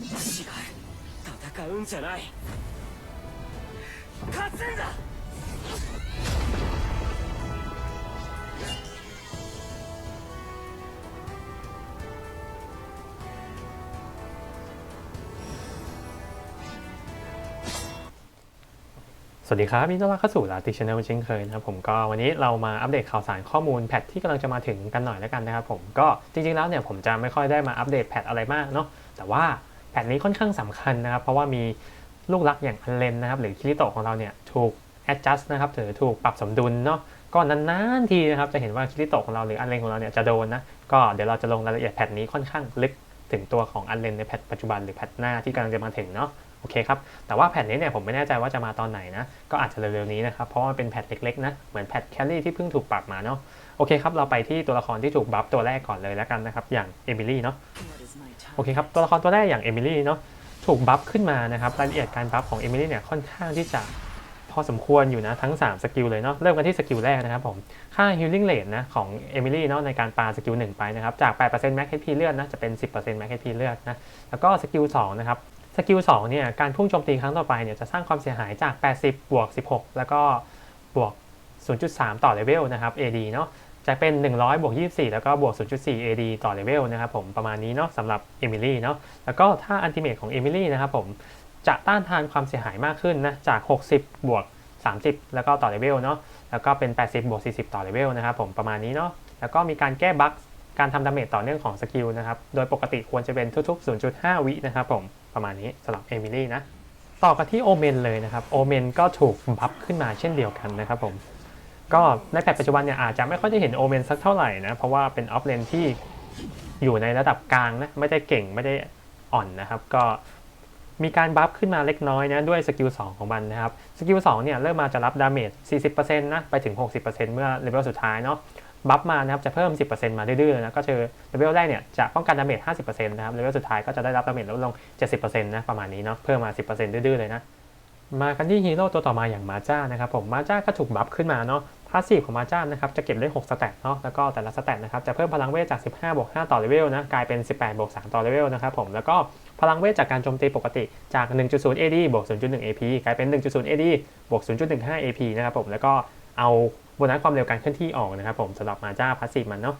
違う戦うんじゃない勝つんだ สวัสดีครับยินดีต้อนรับเข้าสู่ลาติชแนลเช่นเคยนะครับผมก็วันนี้เรามาอัปเดตข่าวสารข้อมูลแพทที่กำลังจะมาถึงกันหน่อยแล้วกันนะครับผมก็จริงๆแล้วเนี่ยผมจะไม่ค่อยได้มาอัปเดตแพทอะไรมากเนาะแต่ว่า แพทนี้ค่อนข้างสำคัญนะครับ เพราะว่ามีลูกรักอย่างอันเลนนะครับ หรือคิริโตะของเราเนี่ยถูก adjust นะครับหรือถูกปรับสมดุลเนาะก็นานๆทีนะครับจะเห็นว่าคิริโตะของเราหรืออันเลนของเราเนี่ยจะโดนนะก็เดี๋ยวเราจะลงรายละเอียดแพทนี้ค่อนข้างลึกถึงตัวของอันเลนในแพทปัจจุบันหรือแพทหน้าที่กำลังจะมาถึงเนาะโอเคครับ แต่ว่าแผ่นนี้เนี่ยผมไม่แน่ใจว่าจะมาตอนไหนนะ ก็อาจจะเร็วๆนี้นะครับ เพราะว่ามันเป็นแพทเล็กๆนะ เหมือนแพทแคลรี่ที่เพิ่งถูกปรับมาเนาะ โอเคครับ เราไปที่ตัวละครที่ถูกบัฟตัวแรกก่อนเลยแล้วกันนะครับ อย่างเอมิลี่เนาะ โอเคครับตัวละครตัวแรกอย่างเอมิลี่เนาะถูกบัฟขึ้นมานะครับรายละเอียดการบัฟของเอมิลี่เนี่ยค่อนข้างที่จะพอสมควรอยู่นะทั้ง 3 สกิลเลยเนาะเริ่มกันที่สกิลแรกนะครับผมค่า healing rate นะของเอมิลี่เนาะในการปาสกิล1ไปนะครับจาก 8% max HP เลือดนะจะเป็น 10% max HP เลือดนะแล้วก็สกิล2นะครับสกิล2เนี่ยการพุ่งโจมตีครั้งต่อไปเนี่ยจะสร้างความเสียหายจาก 80 บวก 16 แล้วก็บวก 0.3 ต่อเลเวลนะครับ AD เนาะ จะเป็น 100 บวก 24 แล้วก็บวก 0.4 AD ต่อเลเวลนะครับผมประมาณนี้เนาะสำหรับเอมิลี่เนาะแล้วก็ถ้าอันติเมทของเอมิลี่นะครับผมจะต้านทานความเสียหายมากขึ้นนะจาก 60 บวก 30 แล้วก็ต่อเลเวลเนาะแล้วก็เป็น 80 บวก 40 ต่อเลเวลนะครับผมประมาณนี้เนาะแล้วก็มีการแก้บั๊กการทำดาเมจต่อเนื่องของสกิลนะครับโดยปกติควรจะเป็นทุกๆ 0.5 วินะครับผมประมาณนี้สำหรับเอมิลี่นะต่อกันที่โอเมนเลยนะครับโอเมนก็ถูกบัฟขึ้นมาเช่นเดียวกันนะครับผม ก็ในแพทปัจจุบันเนี่ยอาจจะไม่ค่อยได้เห็นโอเมนสักเท่าไหร่นะ เพราะว่าเป็นออฟเลนที่อยู่ในระดับกลางนะ ไม่ได้เก่งไม่ได้อ่อนนะครับ ก็มีการบัฟขึ้นมาเล็กน้อยนะ ด้วยสกิล2ของมันนะครับ สกิล2เนี่ยเริ่มมาจะรับดาเมจ 40%นะ ไปถึง 60%เมื่อเลเวลสุดท้ายเนาะบัฟมานะครับจะเพิ่ม 10%มาดื้อๆนะก็คือเลเวลแรกเนี่ยจะป้องกันดาเมจ 50%นะครับเลเวลสุดท้ายก็จะได้รับดาเมจลดลง 70%นะประมาณนี้เนาะเพิ่มมา 10%ดื้อๆเลยนะมากันที่ฮีโร่ตัวต่อมาอย่างมาจ้านะครับผมมาจ้าก็ถูกบัฟขึ้นมาเนาะ พาสซีฟของมาจ้านะครับจะเก็บได้6สแตทเนาะแล้วก็แต่ละสแตทนะครับจะเพิ่มพลังเวทจาก 15บวก5ต่อเลเวลนะกลายเป็น 18บวก3ต่อเลเวลนะครับผมแล้วก็พลังเวทจากการโจมตีปกติจาก 1.0 AD บวก 0.1 AP กลายเป็น 1.0 AD บวก 0.15 AP นะครับผมแล้วก็เอาโบนัสความเร็วการเคลื่อนที่ออกนะครับผมสำหรับมาจ้าพาสซีฟมันเนาะ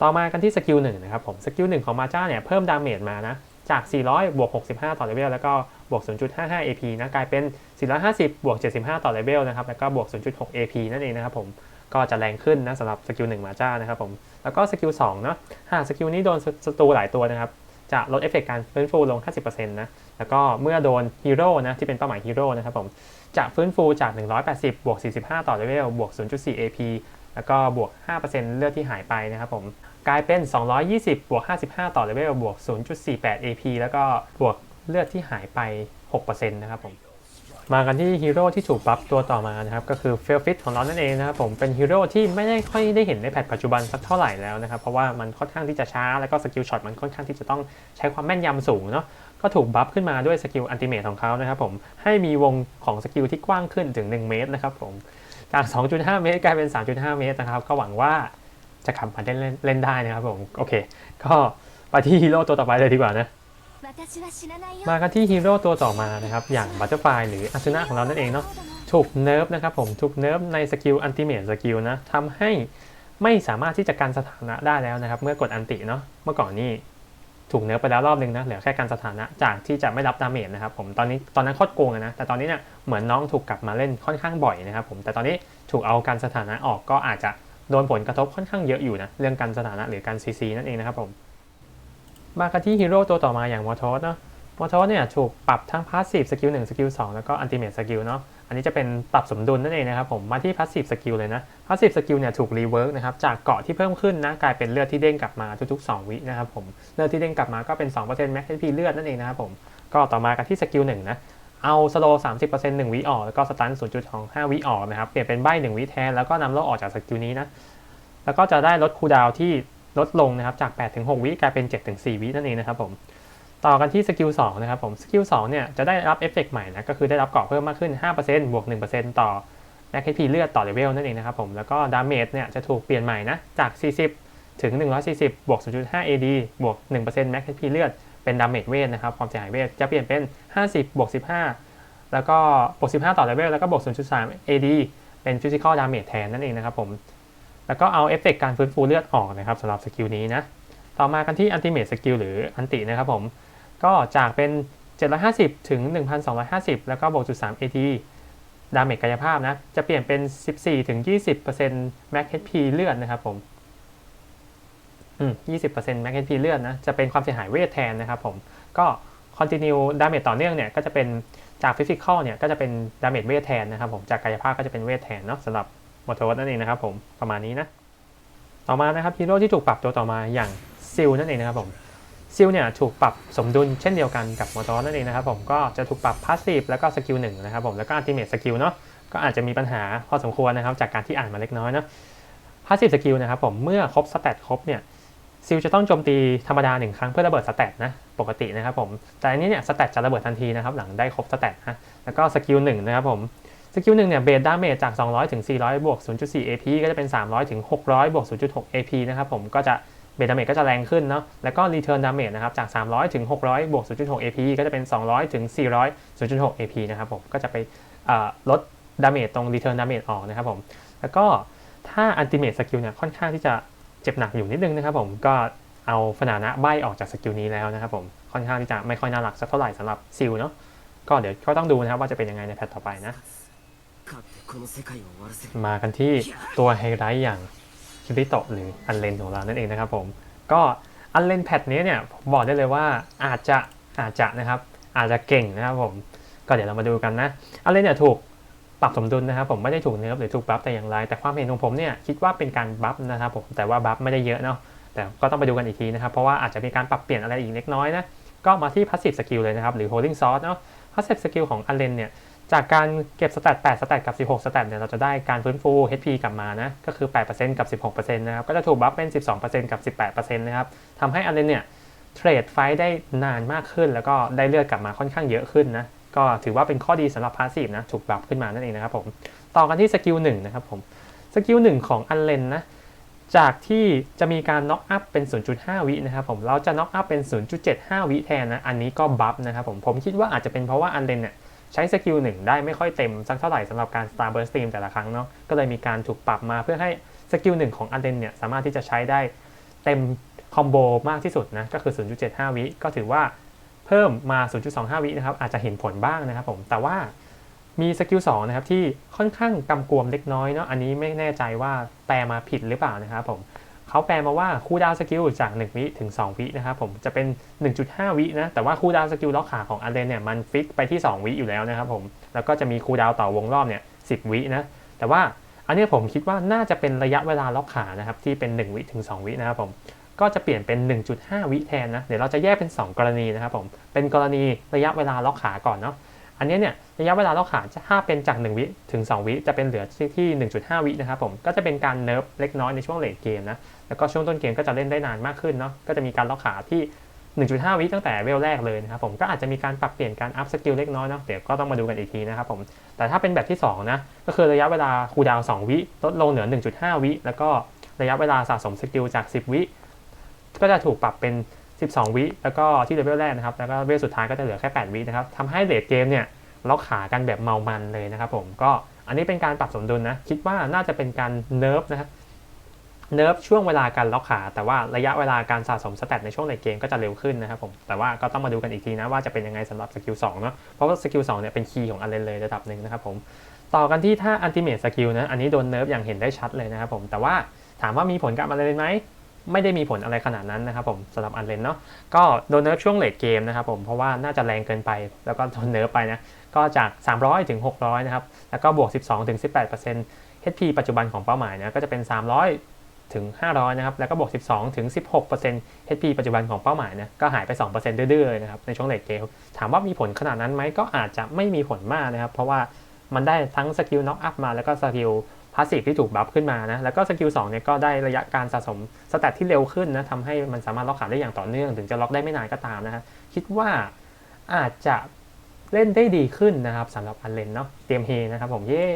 ต่อมากันที่สกิลหนึ่งนะครับผมสกิลหนึ่งของมาจ้าเนี่ยเพิ่มดาเมจมานะจาก 400 บวก 65 ต่อเลเวลแล้วก็บวก 0.55 AP นะกลายเป็น 450 บวก 75 ต่อเลเวลนะครับ แล้วก็บวก 0.6 AP นั่นเองนะครับผม ก็จะแรงขึ้นนะสำหรับสกิลหนึ่งมาจ้านะครับผม แล้วก็สกิล2เนาะ หากสกิลนี้โดนศัตรูหลายตัวนะครับ จะลดเอฟเฟกต์การฟื้นฟูลง 50%นะ แล้วก็เมื่อโดนฮีโร่นะ ที่เป็นเป้าหมายฮีโร่นะครับผม จะฟื้นฟูจาก 180 บวก 45 ต่อเลเวล บวก 0.4 AP แล้วก็บวก 5%เลือดที่หายไปนะครับผม กลายเป็น 220 บวก 55 ต่อเลเวล บวก 0.48 AP แล้วก็บวกเลือดที่หายไป 6%นะครับผม มากันที่ฮีโร่ที่ถูกปรับตัวต่อมานะครับก็คือเฟลฟิตของเรานั่นเองนะครับผมเป็นฮีโร่ที่ไม่ได้ค่อยได้เห็นในแพทปัจจุบันสักเท่าไหร่แล้วนะครับเพราะว่ามันค่อนข้างที่จะช้าแล้วก็สกิลช็อตมันค่อนข้างที่จะต้องใช้ความแม่นยำสูงเนาะก็ถูกบัฟขึ้นมาด้วยสกิลอันติเมทของเขานะครับผมให้มีวงของสกิลที่กว้างขึ้นถึง 1 เมตรนะครับผมจาก 2.5 เมตรกลายเป็น 3.5 เมตรนะครับก็หวังว่าจะขับมาเล่นเล่นได้นะครับผมโอเค ก็ไปที่ฮีโร่ตัวต่อไปเลยดีกว่านะ มากันที่ฮีโร่ตัวต่อมานะครับ อย่างบัตเตอร์ไฟหรืออาซูนะของเรานั่นเองเนาะถูกเนิร์ฟนะครับผมถูกเนิร์ฟในสกิลอันติเมทสกิลนะทำให้ไม่สามารถที่จะกันสถานะได้แล้วนะครับ เมื่อกดอันติเนาะเมื่อก่อนนี่ถูกเนิร์ฟไปแล้วรอบนึงนะเหลือแค่การสถานะจากที่จะไม่รับดาเมจนะครับผมตอนนี้ตอนนั้นโคตรโกงนะแต่ตอนนี้เนี่ยเหมือนน้องถูกกลับมาเล่นค่อนข้างบ่อยนะครับผมแต่ตอนนี้ถูกเอาการสถานะออกก็อาจจะโดนผลกระทบค่อนข้างเยอะอยู่นะเรื่องการสถานะหรือการซีซีนั่นเองนะครับผม มากันที่ฮีโร่ตัวต่อมาอย่างมอทอสเนาะมอทอสเนี่ยถูกปรับทั้งพาสซีฟสกิล1สกิล2แล้วก็อันติเมทสกิลเนาะอันนี้จะเป็นปรับสมดุลนั่นเองนะครับผมมาที่พาสซีฟสกิลเลยนะพาสซีฟสกิลเนี่ยถูกรีเวิร์กนะครับจากเกาะที่เพิ่มขึ้นนะกลายเป็นเลือดที่เด้งกลับมาทุกๆ 2 วินะครับผมเลือดที่เด้งกลับมาก็เป็น2% max HP เลือดนั่นเองนะครับผมก็ต่อมากันที่สกิล1นะเอาสโล30% 1วิออก แล้วก็สตัน0.25วิออกนะครับ เปลี่ยนเป็นใบ1วิแทน แล้วก็นำโลกออกจากสกิลนี้นะ แล้วก็จะได้ลดคูดาวที่ ลดลงนะครับจาก 8-6 วิกลายเป็น 7-4 วินั่นเองนะครับผมต่อกันที่สกิล2นะครับผมสกิล2เนี่ยจะได้รับเอฟเฟกต์ใหม่นะก็คือได้รับเกราะเพิ่มมากขึ้น 5%บวก 1%ต่อแม็กซ์ HP เลือดต่อเลเวลนั่นเองนะครับผมแล้วก็ดาเมจเนี่ยจะถูกเปลี่ยนใหม่นะจาก 40 ถึง 140 บวก 0.5 AD บวก1% Max HP เลือดเป็นดาเมจเวทนะครับความเสียหายเวทจะเปลี่ยนเป็น 50 บวก 15 แล้วก็บวก 15 ต่อเลเวลแล้วก็บวก 0.3 AD เป็น Physical Damage แทนนั่นเองนะครับผม แล้วก็เอาเอฟเฟกต์การฟื้นฟูเลือดออกนะครับสำหรับสกิลนี้นะ ต่อมากันที่ Ultimate Skill หรืออันตินะครับผม ก็จากเป็น 750 ถึง 1,250 แล้วก็บวกจุด3 AD ดาเมจกายภาพนะ จะเปลี่ยนเป็น 14 ถึง 20% Max HP เลือดนะครับผม อืม 20% Max HP เลือดนะ จะเป็นความเสียหายเวทแทนนะครับผม ก็ Continue Damage ต่อเนื่องเนี่ย ก็จะเป็นจาก Physical เนี่ย ก็จะเป็น Damage เวทแทนนะครับผม จากกายภาพก็จะเป็นเวทแทนเนาะสำหรับ มอโทสนั่นเองนะครับผมประมาณนี้นะต่อมานะครับฮีโร่ที่ถูกปรับตัวต่อมาอย่างซิลนั่นเองนะครับผมซิลเนี่ยถูกปรับสมดุลเช่นเดียวกันกับมอตอสนั่นเองนะครับผมก็จะถูกปรับพาสซีฟแล้วก็สกิลหนึ่งนะครับผมแล้วก็อัลติเมทสกิลเนาะก็อาจจะมีปัญหาพอสมควรนะครับจากการที่อ่านมาเล็กน้อยเนาะพาสซีฟสกิลนะครับผมเมื่อครบสเตตครบเนี่ยซิลจะต้องโจมตีธรรมดาหนึ่งครั้งเพื่อระเบิดสเตตนะปกตินะครับผมแต่อันนี้เนี่ยสเตตจะระเบิดทันทีนะครับหลังได้ครบสเตตนะแล้วก็สกิลหนึ่งนะครับผม สกิลหนึ่งเนี่ยเบสดาเมจจาก 200 ถึง 400 บวก 0.4 AP ก็จะเป็น 300 ถึง 600 บวก 0.6 AP นะครับผมก็จะเบสดาเมจก็จะแรงขึ้นเนาะแล้วก็ Return Damage นะครับจาก 300 ถึง 600 บวก 0.6 AP ก็จะเป็น 200 ถึง 400 0.6 AP นะครับผมก็จะไปลดดาเมจตรง Return Damage ออกนะครับผมแล้วก็ถ้า Ultimate Skill เนี่ยค่อนข้างที่จะเจ็บหนักอยู่นิดนึงนะครับผมก็เอาฟนานะใบออกจากสกิลนี้แล้วนะครับผมค่อนข้างที่จะไม่ค่อยน่ารักสักเท่าไหร่สำหรับซิลเนาะก็เดี๋ยวก็ต้องดูนะครับว่าจะเป็นยังไงในแพทต่อไปนะ มากันที่ตัวไฮไลท์อย่างคิริโตะหรืออันเลนของเรานั่นเองนะครับผม ก็อันเลนแพทนี้เนี่ยผมบอกได้เลยว่าอาจจะอาจจะนะครับ อาจจะเก่งนะครับผม ก็เดี๋ยวเรามาดูกันนะ อันเลนเนี่ยถูกปรับสมดุลนะครับผมไม่ได้ถูกเนิร์ฟหรือถูกบัฟแต่อย่างไร แต่ความเห็นของผมเนี่ยคิดว่าเป็นการบัฟนะครับผมแต่ว่าบัฟไม่ได้เยอะเนาะแต่ก็ต้องไปดูกันอีกทีนะครับ เพราะว่าอาจจะมีการปรับเปลี่ยนอะไรอีกเล็กน้อยนะก็มาที่ passive skill เลยนะครับ หรือ holding sword เนาะ passive skill ของอันเลนเนี่ย จากการเก็บสแตท8สแตทกับ 16สแตทเนี่ยเราจะได้การฟื้นฟู HP กลับมานะ ก็คือ 8%กับ 16%นะครับ ก็จะถูกบัฟเป็น 12%กับ 18%นะครับทำให้อันเลนเนี่ยเทรดไฟได้นานมากขึ้น แล้วก็ได้เลือดกลับมาค่อนข้างเยอะขึ้นนะ ก็ถือว่าเป็นข้อดีสำหรับพาสซีฟนะ ถูกบัฟขึ้นมานั่นเองนะครับผม ต่อกันที่สกิลหนึ่งนะครับผม สกิลหนึ่งของอันเลนนะ จากที่จะมีการน็อกอัพเป็น 0.5 วินะครับผม เราจะน็อกอัพเป็น 0.75 วิแทนนะ อันนี้ก็บัฟนะครับผม ผมคิดว่าอาจจะเป็นเพราะว่าอันเลนเนี่ย ใช้สกิลหนึ่งได้ไม่ค่อยเต็มสักเท่าไหร่สำหรับการ Star Burst Stream แต่ละครั้งเนาะก็เลยมีการถูกปรับมาเพื่อให้สกิลหนึ่งของอันเดนเนี่ยสามารถที่จะใช้ได้เต็มคอมโบมากที่สุดนะก็คือ 0.75 วิก็ถือว่าเพิ่มมา 0.25 วินะครับอาจจะเห็นผลบ้างนะครับผมแต่ว่ามีสกิล2นะครับที่ค่อนข้างกำกวมเล็กน้อยเนาะอันนี้ไม่แน่ใจว่าแปลมาผิดหรือเปล่านะครับผม เขาแปลมาว่าคูลดาวสกิลจาก 1 วิถึง 2 วินะครับผมจะเป็น 1.5 วินะแต่ว่าคูลดาวสกิลล็อกขาของอันเดนเนี่ยมันฟิกไปที่ 2 วิอยู่แล้วนะครับผมแล้วก็จะมีคูลดาวต่อวงรอบเนี่ย10วินะแต่ว่าอันนี้ผมคิดว่าน่าจะเป็นระยะเวลาล็อกขานะครับที่เป็น 1 วิถึง 2 วินะครับผมก็จะเปลี่ยนเป็น 1.5 วิแทนนะเดี๋ยวเราจะแยกเป็น 2 กรณีนะครับผมเป็นกรณีระยะเวลาล็อกขาก่อนเนาะ อันนี้เนี่ยระยะเวลาล็อกขาจะถ้าเป็นจาก 1 วิถึง 2 วิจะเป็นเหลือที่ 1.5 วินะครับผมก็จะเป็นการเนิร์ฟเล็กน้อยในช่วงเลทเกมนะแล้วก็ช่วงต้นเกมก็จะเล่นได้นานมากขึ้นเนาะก็จะมีการล็อกขาที่ 1.5 วิตั้งแต่เวลแรกเลยนะครับผมก็อาจจะมีการปรับเปลี่ยนการอัพสกิลเล็กน้อยเนาะเดี๋ยวก็ต้องมาดูกันอีกทีนะครับผมแต่ถ้าเป็นแบบที่2นะก็คือระยะเวลาคูดาว2วิลดลงเหลือ 1.5 วิแล้วก็ระยะเวลาสะสมสกิลจาก 10 วิก็จะถูกปรับเป็น 12 วิแล้วก็ที่เลเวลแรกนะครับแล้วก็เวลสุดท้ายก็จะเหลือแค่ 8 วินะครับทำให้เลทเกมเนี่ยล็อกขากันแบบเมามันเลยนะครับผมก็อันนี้เป็นการปรับสมดุลนะคิดว่าน่าจะเป็นการเนิร์ฟนะครับเนิร์ฟช่วงเวลาการล็อกขา แต่ว่าระยะเวลาการสะสมสแตทในช่วงในเกมก็จะเร็วขึ้นนะครับผมแต่ว่าก็ต้องมาดูกันอีกทีนะว่าจะเป็นยังไงสำหรับสกิล2เนาะเพราะว่าสกิล2เนี่ยเป็นคีย์ของอันเลนเลยระดับหนึ่งนะครับผมต่อกันที่ท่าอันติเม e สกิลนะอันนี้โดนเนิร์ฟอย่างเห็นได้ชัดเลยนะครับผมแต่ว่าถามว่ามีผลกับอันเลนไหม ไม่ได้มีผลอะไรขนาดนั้นนะครับผมสำหรับอันเลนเนาะก็โดนเนิร์ฟช่วงเลทเกมนะครับผมเพราะว่าน่าจะแรงเกินไป แล้วก็โดนเนิร์ฟไปนะก็จาก 300 ถึง 600 นะครับ แล้วก็บวก 12 ถึง 18% HP ปัจจุบันของเป้าหมายนะก็จะเป็น 300 ถึง 500 นะครับ แล้วก็บวก 12 ถึง 16% HP ปัจจุบันของเป้าหมายนะก็หายไป 2%ดื้อๆเลยนะครับในช่วงเลทเกมถามว่ามีผลขนาดนั้นไหมก็อาจจะไม่มีผลมากนะครับเพราะว่ามันได้ทั้งสกิลน็อกอัพมาแล้วก็สกิล พาสซีฟที่ถูกบัฟขึ้นมานะแล้วก็สกิล2เนี่ยก็ได้ระยะการสะสมสแตทที่เร็วขึ้นนะทำให้มันสามารถล็อกขาได้อย่างต่อเนื่อง ถึงจะล็อกได้ไม่นานก็ตามนะฮะคิดว่าอาจจะเล่นได้ดีขึ้นนะครับสำหรับอันเลนเนาะเตรียมเฮนะครับผมเย่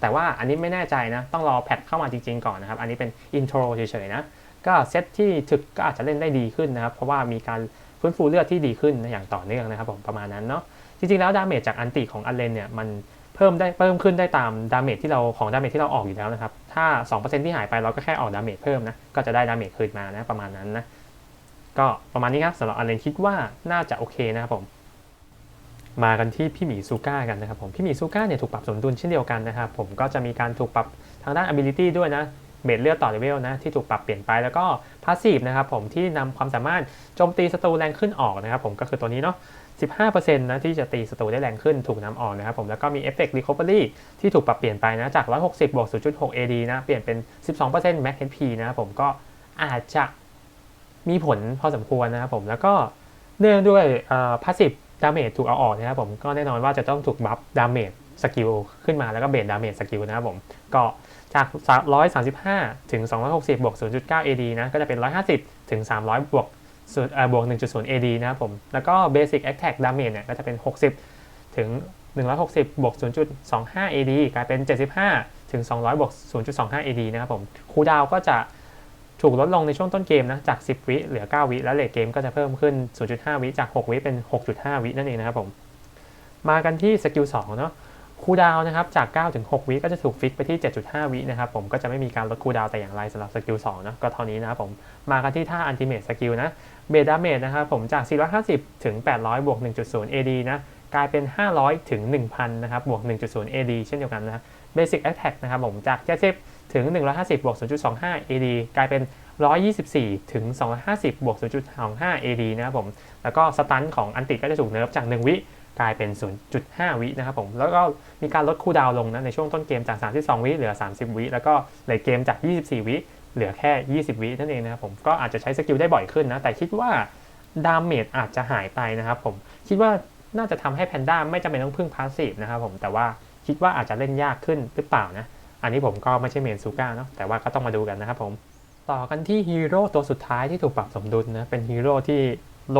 แต่ว่าอันนี้ไม่แน่ใจนะ ต้องรอแพทเข้ามาจริงๆก่อนนะครับ อันนี้เป็นอินโทรเฉยๆนะ ก็เซตที่ถึกก็อาจจะเล่นได้ดีขึ้นนะครับ เพราะว่ามีการฟื้นฟูเลือดที่ดีขึ้นอย่างต่อเนื่องนะครับผมประมาณนั้นเนาะจริงๆแล้วดาเมจจากอันติของอันเลนเนี่ยมัน เพิ่มได้เพิ่มขึ้นได้ตามดาเมจที่เราของดาเมจที่เราออกอยู่แล้วนะครับ ถ้า 2%ที่หายไปเราก็แค่ออกดาเมจเพิ่มนะก็จะได้ดาเมจคืนมานะประมาณนั้นนะก็ประมาณนี้ครับสำหรับอันเลนคิดว่าน่าจะโอเคนะครับผม มากันที่พี่หมีซูก้ากันนะครับผมพี่หมีซูก้าเนี่ยถูกปรับสมดุลเช่นเดียวกันนะครับผมก็จะมีการถูกปรับทางด้าน ability ด้วยนะเบสเลือดต่อเลเวลนะที่ถูกปรับเปลี่ยนไปแล้วก็พาสซีฟนะครับผมที่นำความสามารถโจมตีศัตรูแรงขึ้นออกนะครับผมก็คือตัวนี้เนาะ 15%นะที่จะตีศัตรูได้แรงขึ้นถูกนำออกนะครับผมแล้วก็มีเอฟเฟกต์ recovery ที่ถูกปรับเปลี่ยนไปนะจาก 160 บวก 0.6 AD นะเปลี่ยนเป็น 12% max HP นะครับผมก็อาจจะมีผลพอสมควรนะครับผมแล้วก็เนื่องด้วยพาสซีฟดาเมจถูกเอาออกนะครับผมก็แน่นอนว่าจะต้องถูกบัฟดาเมจสกิลขึ้นมาแล้วก็เบสดาเมจสกิลนะครับผมก็จาก 135 ถึง 260 บวก 0.9 AD นะก็จะเป็น 150 ถึง 300 บวก ส่วนบวก 1.0 AD นะครับผม แล้วก็ Basic Attack Damage เนี่ยก็จะเป็น 60 ถึง 160 บวก 0.25 AD กลายเป็น 75 ถึง 200 บวก 0.25 AD นะครับผม คูดาวก็จะถูกลดลงในช่วงต้นเกมนะ จาก 10 วิเหลือ 9 วิ แล้วเลทเกมก็จะเพิ่มขึ้น 0.5 วิ จาก 6 วิ เป็น 6.5 วิ นั่นเองนะครับผม มากันที่สกิล2เนาะคูดาวนะครับ จาก 9 ถึง 6 วิก็จะถูกฟิกไปที่ 7.5 วินะครับผม ก็จะไม่มีการลดคูดาวแต่อย่างไรสำหรับสกิล2นะ ก็เท่านี้นะครับผม มากันที่ท่าอันติเม e สกิลนะ เบดาเมจนะครับผมจาก 450 ถึง 800 บวก 1.0 AD นะ กลายเป็น 500 ถึง 1,000 นะครับ บวก 1.0 AD เช่นเดียวกันนะ Basic Attack นะครับผมจาก 70 ถึง 150 บวก 0.25 AD กลายเป็น 124 ถึง 250 บวก 0.25 AD นะครับผม แล้วก็สตันของอันติก็จะถูกเนิร์ฟจาก 1 วิ กลายเป็น 0.5 วินะครับผม แล้วก็มีการลดคูดาวลงนะ ในช่วงต้นเกมจาก 32 วิ เหลือ 30 วิ แล้วก็เลทเกมจาก 24 วิ เหลือแค่ 20 วินั่นเองนะครับผมก็อาจจะใช้สกิลได้บ่อยขึ้นนะ แต่คิดว่าดาเมจอาจจะหายไปนะครับผมคิดว่าน่าจะทำให้แพนด้าไม่จำเป็นต้องพึ่งพาสซีฟนะครับผมแต่ว่าคิดว่าอาจจะเล่นยากขึ้นหรือเปล่านะ อันนี้ผมก็ไม่ใช่เมนซูก้าเนาะแต่ว่าก็ต้องมาดูกันนะครับผมต่อกันที่ฮีโร่ตัวสุดท้ายที่ถูกปรับสมดุลนะเป็นฮีโร่ที่โล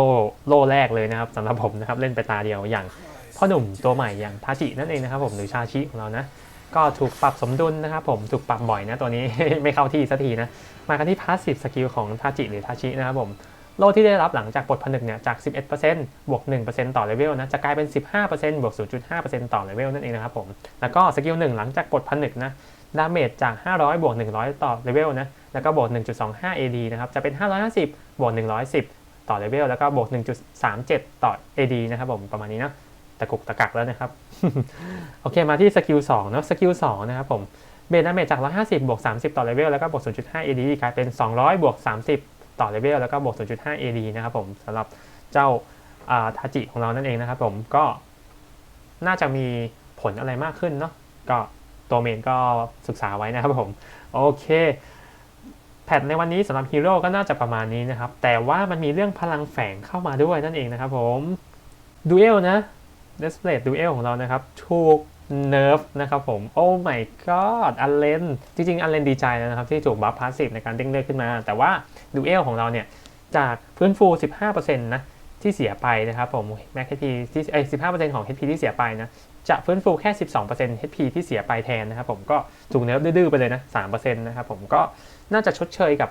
โลแรกเลยนะครับสำหรับผมนะครับเล่นไปตาเดียวอย่างพ่อหนุ่มตัวใหม่อย่างทาจินั่นเองนะครับผมหรือชาชิของเรานะ ก็ถูกปรับสมดุลนะครับผมถูกปรับบ่อยนะตัวนี้ ไม่เข้าที่สักทีนะ มากันที่พาสซีฟสกิลของทาจิหรือทาชินะครับผมโลที่ได้รับหลังจากปลดผนึกเนี่ยจาก 11%บวก 1%ต่อเลเวลนะจะกลายเป็น 15%บวก 0.5%ต่อเลเวลนั่นเองนะครับผมแล้วก็สกิล1หลังจากปลดผนึกนะดาเมจจาก 500 บวก 100 ต่อเลเวลนะแล้วก็บวก 1.25 AD นะครับจะเป็น 550 บวก 110 ต่อเลเวลแล้วก็บวก 1.37 ต่อ AD นะครับผมประมาณนี้นะะกุกตะกักแล้วนะครับ โอเคมาที่สกิล2เนาะสกิล2นะครับผมเบสดาเมจจาก 150 บวก 30 ต่อเลเวลแล้วก็บวก 0.5 AD กลายเป็น 200 บวก 30 ต่อเลเวลแล้วก็บวก 0.5 AD นะครับผมสำหรับเจ้าทาจิของเรานั่นเองนะครับผมก็น่าจะมีผลอะไรมากขึ้นเนาะก็ตัวเมนก็ศึกษาไว้นะครับผม โอเคแพทในวันนี้สำหรับฮีโร่ก็น่าจะประมาณนี้นะครับ แต่ว่ามันมีเรื่องพลังแฝงเข้ามาด้วยนั่นเองนะครับผมดูเอลนะ d i s p l a y Duel ของเรานะครับถูกเนิร์ฟนะครับผม โอ้ my god อันเลนจริง ๆ อันเลนดีใจนะครับ ที่ถูกบัฟพาสซีฟในการเด้งเลือดขึ้นมา แต่ว่าดูเอลของเราเนี่ย จากฟื้นฟู 15%นะที่เสียไปนะครับผมแม็ก HP ที่เอ้ย15%ของ HP ที่เสียไปนะ จะฟื้นฟูแค่ 12% HP ที่เสียไปแทนนะครับผมก็ถูกเนิร์ฟดื้อๆไปเลยนะ 3%นะครับผมก็น่าจะชดเชยกับ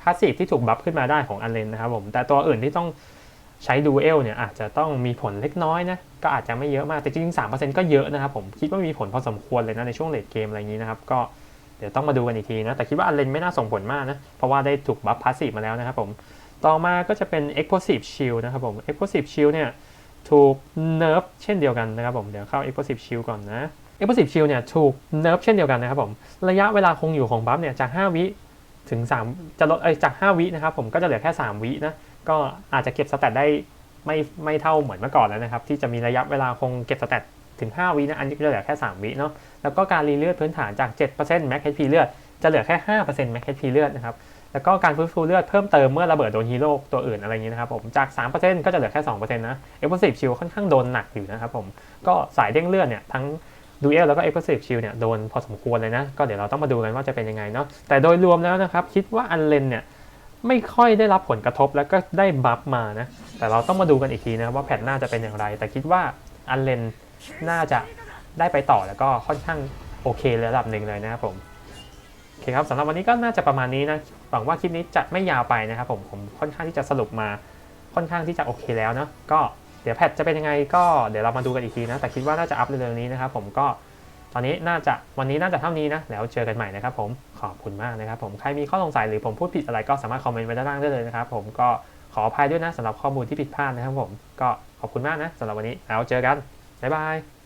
พาสซีฟที่ถูกบัฟขึ้นมาได้ของอันเลนนะครับผมแต่ตัวอื่นที่ต้อง ใช้ดูเอลเนี่ยอาจจะต้องมีผลเล็กน้อยนะก็อาจจะไม่เยอะมากแต่จริงๆ3%ก็เยอะนะครับผมคิดว่ามีผลพอสมควรเลยนะในช่วงเลดเกมอะไรอย่างนี้นะครับก็เดี๋ยวต้องมาดูกันอีกทีนะแต่คิดว่าอันเลนไม่น่าส่งผลมากนะเพราะว่าได้ถูกบัฟพาสซีฟมาแล้วนะครับผมต่อมาก็จะเป็น Explosive Shield นะครับผม Explosive Shield เนี่ยถูกเนิร์ฟเช่นเดียวกันนะครับผมเดี๋ยวเข้า Explosive Shield ก่อนนะ Explosive Shield เนี่ยถูกเนิร์ฟเช่นเดียวกันนะครับผมระยะเวลาคงอยู่ของบัฟเนี่ยจาก 5 วิถึง 3 จะลดเอ้ยจาก 5 วินะครับผมก็จะเหลือแค่ 3 วินะ ก็อาจจะเก็บสแตทได้ไม่ไม่เท่าเหมือนเมื่อก่อนแล้วนะครับ ที่จะมีระยะเวลาคงเก็บสแตทถึง 5 วินะ อันนี้ก็จะเหลือแค่ 3 วิเนาะแล้วก็การรีเลือดพื้นฐานจาก 7% Max HP เลือด จะเหลือแค่ 5% Max HP เลือดนะครับแล้วก็การฟื้นฟูเลือดเพิ่มเติมเมื่อระเบิดโดนฮีโร่ตัวอื่นอะไรอย่างนี้นะครับผมจาก 3%ก็จะเหลือแค่ 2%นะ Explosive Shield ค่อนข้างโดนหนักอยู่นะครับผมก็สายเด้งเลือดเนี่ยทั้งดูเอลแล้วก็ Explosive Shield เนี่ยโดนพอสมควรเลยนะ ก็เดี๋ยวเราต้องมาดูกันว่าจะเป็นยังไงเนาะแต่โดยรวมแล้วนะครับคิดว่าอันเลนเนี่ย ไม่ค่อยได้รับผลกระทบแล้วก็ได้บัฟมานะ แต่เราต้องมาดูกันอีกทีนะว่าแพทหน้าจะเป็นอย่างไร แต่คิดว่าอันเลนน่าจะได้ไปต่อแล้วก็ค่อนข้างโอเคระดับหนึ่งเลยนะครับผมโอเคครับสำหรับวันนี้ก็น่าจะประมาณนี้นะหวังว่าคลิปนี้จะไม่ยาวไปนะครับผมผมค่อนข้างที่จะสรุปมาค่อนข้างที่จะโอเคแล้วเนาะก็เดี๋ยวแพทจะเป็นยังไงก็เดี๋ยวเรามาดูกันอีกทีนะแต่คิดว่าน่าจะอัพเร็วๆนี้นะครับผมก็ ตอนนี้น่าจะวันนี้น่าจะเท่านี้นะแล้วเจอกันใหม่นะครับผมขอบคุณมากนะครับผมใครมีข้อสงสัยหรือผมพูดผิดอะไรก็สามารถคอมเมนต์ไว้ด้านล่างได้เลยนะครับผมก็ขออภัยด้วยนะสำหรับข้อมูลที่ผิดพลาดนะครับผมก็ขอบคุณมากนะสำหรับวันนี้แล้วเจอกันบ๊ายบาย